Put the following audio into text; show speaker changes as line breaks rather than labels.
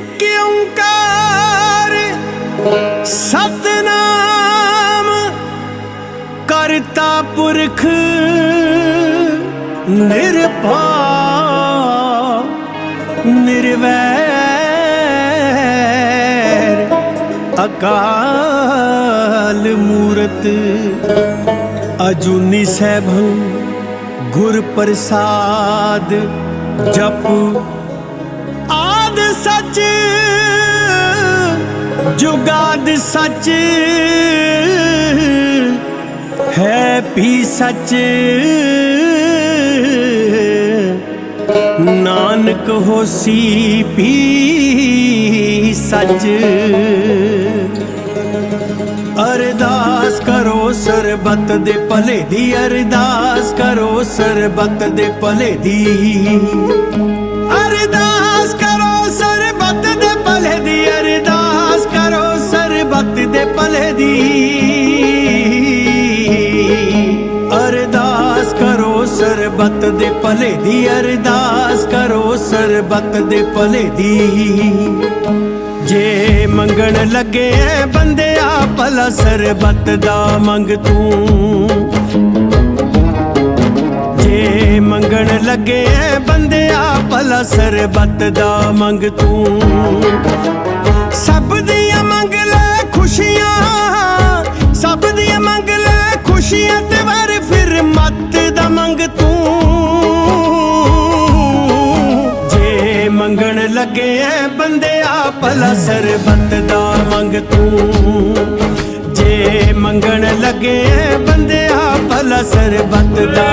ਇੱਕ ਓੰਕਾਰ ਸਤਨਾਮ ਕਰਤਾ ਪੁਰਖ ਨਿਰਭਉ ਨਿਰਵੈਰ ਅਕਾਲ ਮੂਰਤ ਅਜੂਨੀ ਸੈਭੰ ਗੁਰ ਪ੍ਰਸਾਦ ਜਪ ਸੱਚ ਜੁਗਾਦ ਸੱਚ ਹੈ ਵੀ ਸੱਚ। ਨਾਨਕ ਹੋਸੀ ਵੀ ਸੱਚ। ਅਰਦਾਸ ਕਰੋ ਸਰਬਤ ਦੇ ਭਲੇ ਦੀ, ਅਰਦਾਸ ਕਰੋ ਸਰਬਤ ਦੇ ਭਲੇ ਦੀ। ਅਰਦਾਸ ਦੀ। ਅਰਦਾਸ ਕਰੋ ਸਰਬਤ ਦੇ ਭਲੇ ਦੀ, ਅਰਦਾਸ ਕਰੋ ਸਰਬਤ ਦੇ ਭਲੇ ਦੀ। ਜੇ ਮੰਗਣ ਲੱਗੇ ਐ ਬੰਦਿਆ, ਭਲਾ ਸਰਬਤ ਦਾ ਮੰਗ ਤੂੰ। ਜੇ ਮੰਗਣ ਲੱਗੇ ਐ ਬੰਦਿਆ, ਭਲਾ ਸਰਬਤ ਦਾ ਮੰਗ ਤੂੰ। ਸਭ ਦੀਆਂ ਮੰਗ ਲੈ ਵਾਰ ਫਿਰ ਮੱਤ ਦਾ ਮੰਗ ਤੂੰ। ਜੇ ਮੰਗਣ ਲੱਗੇ ਐ ਬੰਦਿਆ, ਭਲਾ ਸਰਬਤ ਦਾ ਮੰਗ ਤੂੰ। ਜੇ ਮੰਗਣ ਲੱਗੇ ਐ ਬੰਦਿਆ, ਭਲਾ ਸਰਬਤ ਦਾ